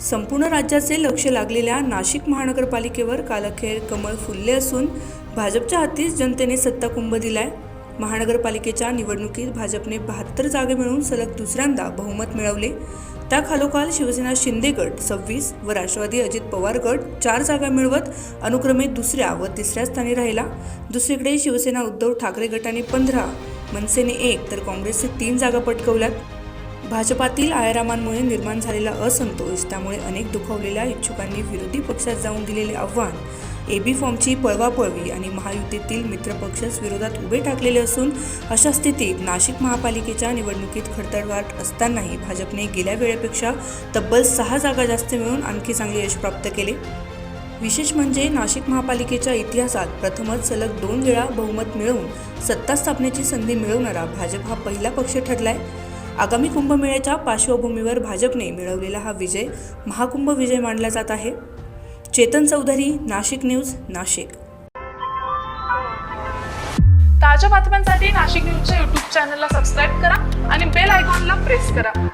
संपूर्ण राज्याचे लक्ष लागलेल्या नाशिक महानगरपालिकेवर कालखेर कमळ फुलले असून भाजपच्या हातीच जनतेने सत्ताकुंभ दिलाय. महानगरपालिकेच्या निवडणुकीत भाजपने बहात्तर जागे मिळवून सलग दुसऱ्यांदा बहुमत मिळवले. त्याखालोखाल शिवसेना शिंदे गट सव्वीस व राष्ट्रवादी अजित पवार गट चार जागा मिळवत अनुक्रमे दुसऱ्या व तिसऱ्या स्थानी राहिला. दुसरीकडे शिवसेना उद्धव ठाकरे गटाने पंधरा मनसेने एक तर काँग्रेसने तीन जागा पटकवल्यात. भाजपातील आयरामांमुळे निर्माण झालेला असंतोष त्यामुळे अनेक दुखावलेल्या इच्छुकांनी विरोधी पक्षात जाऊन दिलेले आव्हान एबी फॉर्मची पळवापळवी आणि महायुतीतील मित्रपक्षच विरोधात उभे ठाकलेले असून अशा स्थितीत नाशिक महापालिकेच्या निवडणुकीत खडतडवाट असतानाही भाजपने गेल्या वेळेपेक्षा तब्बल सहा जागा जास्त मिळून आणखी चांगले यश प्राप्त केले. विशेष म्हणजे नाशिक महापालिकेच्या इतिहासात प्रथमच सलग दोन वेळा बहुमत मिळवून सत्ता स्थापनेची संधी मिळवणारा भाजप हा पहिला पक्ष ठरलाय. आगामी कुंभमेळ्याच्या पार्श्वभूमीवर भाजपने मिळवलेला हा विजय महाकुंभ विजय मानला जात आहे. चेतन चौधरी नाशिक न्यूज नाशिक. ताज्या बातम्यांसाठी नाशिक न्यूजच्या युट्यूब चॅनलला सबस्क्राईब करा आणि बेल आयकॉनला प्रेस करा.